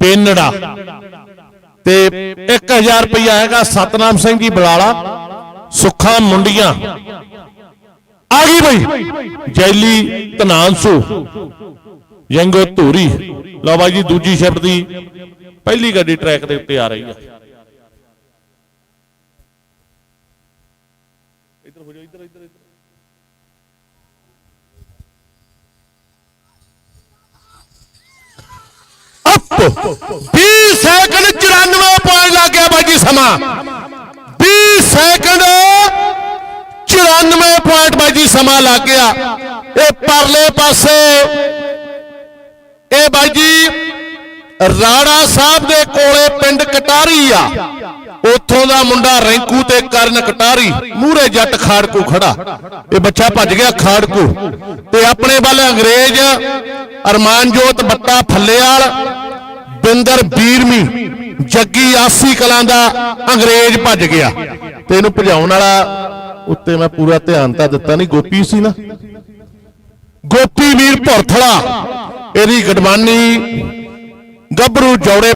ਬੇਨੜਾ ਤੇ 1000 ਰੁਪਇਆ ਹੈਗਾ ਸਤਨਾਮ ਸਿੰਘ ਜੀ ਬਲਾਲਾ, ਸੁੱਖਾ ਮੁੰਡੀਆਂ। ਆ ਗਈ ਬਈ, ਜੈਲੀ ਧਨਾਂਸੂ ਯੰਗੋ ਧੂਰੀ। ਲਓ ਬਾਈ ਜੀ, ਦੂਜੀ ਸ਼ਿਫਟ ਦੀ ਪਹਿਲੀ ਗੱਡੀ ਟਰੈਕ ਦੇ ਉੱਤੇ ਆ ਰਹੀ ਆ ਇੱਧਰ ਹੋ ਜਾਓ ਇੱਧਰ ਇੱਧਰ। 20 ਸੈਕਿੰਡ 94 ਪੁਆਇੰਟ ਲੱਗ ਗਿਆ ਬਾਈ ਸਮਾਂ। 20 ਸੈਕਿੰਡ 94 ਪੁਆਇੰਟ ਬਾਈ ਸਮਾਂ ਲੱਗ ਗਿਆ। ਇਹ ਪਰਲੇ ਪਾਸੇ ਇਹ ਬਾਈ ਰਾੜਾ ਸਾਹਿਬ ਦੇ ਕੋਲੇ ਪਿੰਡ ਕਟਾਰੀ ਆ। ਉੱਥੋਂ ਦਾ ਮੁੰਡਾ ਰੈਂਕੂ ਤੇ ਕਰਨ ਕਟਾਰੀ, ਮੂਹਰੇ ਜੱਟ ਖਾੜਕੂ ਖੜਾ। ਇਹ ਬੱਚਾ ਭੱਜ ਗਿਆ ਖਾੜਕੂ ਤੇ ਆਪਣੇ ਵੱਲ ਅੰਗਰੇਜ਼ ਅਰਮਾਨਜੋਤ ਬੱਤਾ ਫੱਲੇਵਾਲ ਬਿੰਦਰ ਬੀਰਮੀ ਜੱਗੀ ਆਸੀ ਕਲਾਂ ਦਾ ਅੰਗਰੇਜ਼ ਭੱਜ ਗਿਆ। ਤੇ ਇਹਨੂੰ ਭਜਾਉਣ ਵਾਲਾ ਉੱਤੇ ਮੈਂ ਪੂਰਾ ਧਿਆਨ ਤਾਂ ਦਿੱਤਾ ਨਹੀਂ, ਗੋਪੀ ਸੀ ਨਾ। ਗੋਪੀ ਵੀਰ ਭੁਰਥਲਾ, ਇਹਦੀ ਗਡਮਾਨੀ ਗੱਭਰੂ ਜੌੜੇ